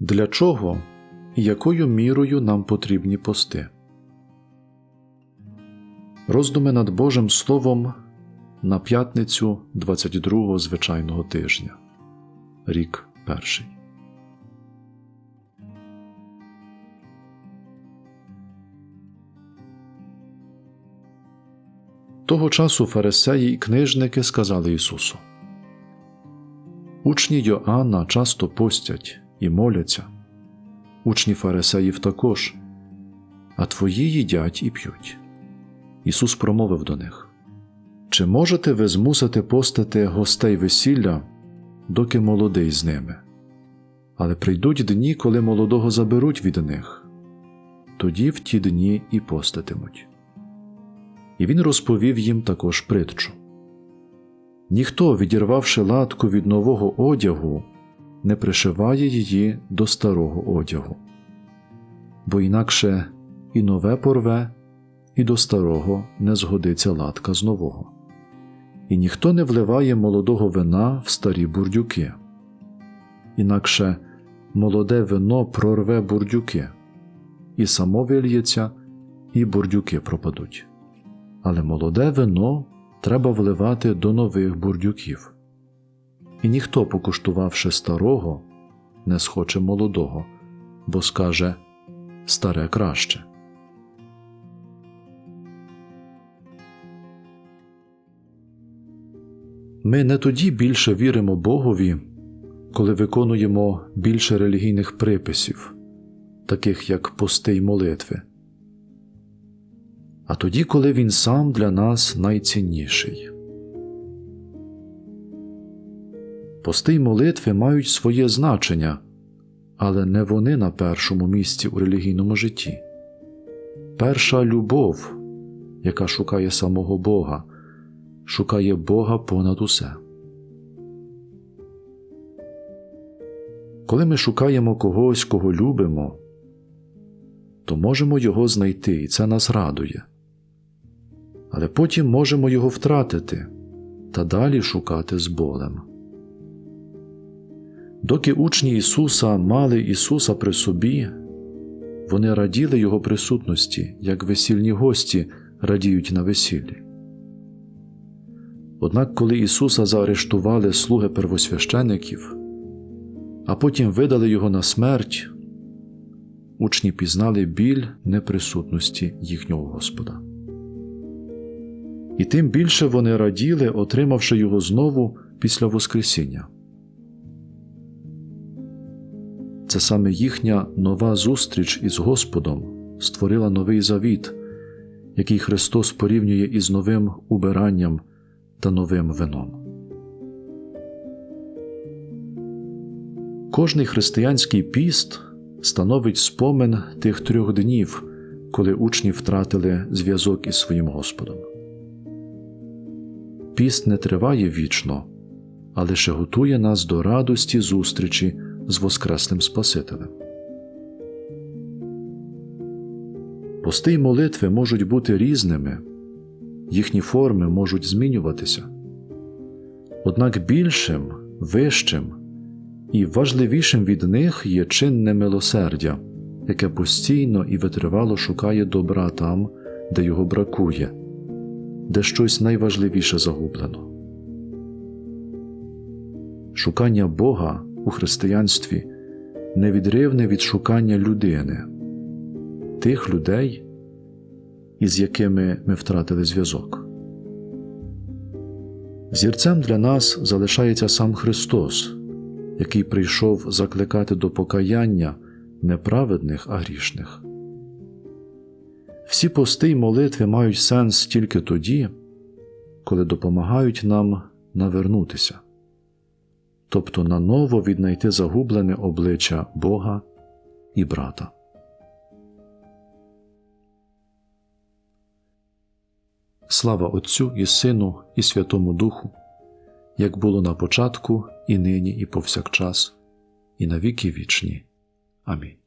Для чого і якою мірою нам потрібні пости? Роздуми над Божим Словом на п'ятницю 22-го звичайного тижня. Рік перший. Того часу фарисеї і книжники сказали Ісусу Учні Йоанна часто постять і моляться, учні фарисеїв також, а твої їдять і п'ють. Ісус промовив до них Чи можете ви змусити постати гостей весілля, доки молодий з ними? Але прийдуть дні, коли молодого заберуть від них, тоді в ті дні і поститимуть. І він розповів їм також притчу. Ніхто, відірвавши латку від нового одягу, не пришиває її до старого одягу, бо інакше і нове порве, і до старого не згодиться латка з нового. І ніхто не вливає молодого вина в старі бурдюки, інакше молоде вино прорве бурдюки, і само вильється, і бурдюки пропадуть. Але молоде вино треба вливати до нових бурдюків. І ніхто, покуштувавши старого, не схоче молодого, бо скаже старе краще. Ми не тоді більше віримо Богові, коли виконуємо більше релігійних приписів, таких як пости й молитви, а тоді, коли Він сам для нас найцінніший. Пости й молитви мають своє значення, але не вони на першому місці у релігійному житті. Перша любов, яка шукає самого Бога, шукає Бога понад усе. Коли ми шукаємо когось, кого любимо, то можемо його знайти, і це нас радує. Але потім можемо його втратити та далі шукати з болем. Доки учні Ісуса мали Ісуса при собі, вони раділи Його присутності, як весільні гості радіють на весіллі. Однак, коли Ісуса заарештували слуги первосвящеників, а потім видали Його на смерть, учні пізнали біль неприсутності їхнього Господа. І тим більше вони раділи, отримавши Його знову після Воскресіння. Це саме їхня нова зустріч із Господом створила новий завіт, який Христос порівнює із новим убиранням та новим вином. Кожний християнський піст становить спомин тих трьох днів, коли учні втратили зв'язок із своїм Господом. Піст не триває вічно, а лише готує нас до радості зустрічі з Воскреслим Спасителем. Пости й молитви можуть бути різними, їхні форми можуть змінюватися. Однак більшим, вищим і важливішим від них є чинне милосердя, яке постійно і витривало шукає добра там, де його бракує, де щось найважливіше загублено. Шукання Бога у християнстві невідривне від шукання людини, тих людей, із якими ми втратили зв'язок. Зірцем для нас залишається сам Христос, який прийшов закликати до покаяння неправедних, а грішних. Всі пости й молитви мають сенс тільки тоді, коли допомагають нам навернутися тобто наново віднайти загублене обличчя Бога і брата. Слава Отцю і Сину, і Святому Духу, як було на початку, і нині, і повсякчас, і на віки вічні. Амінь.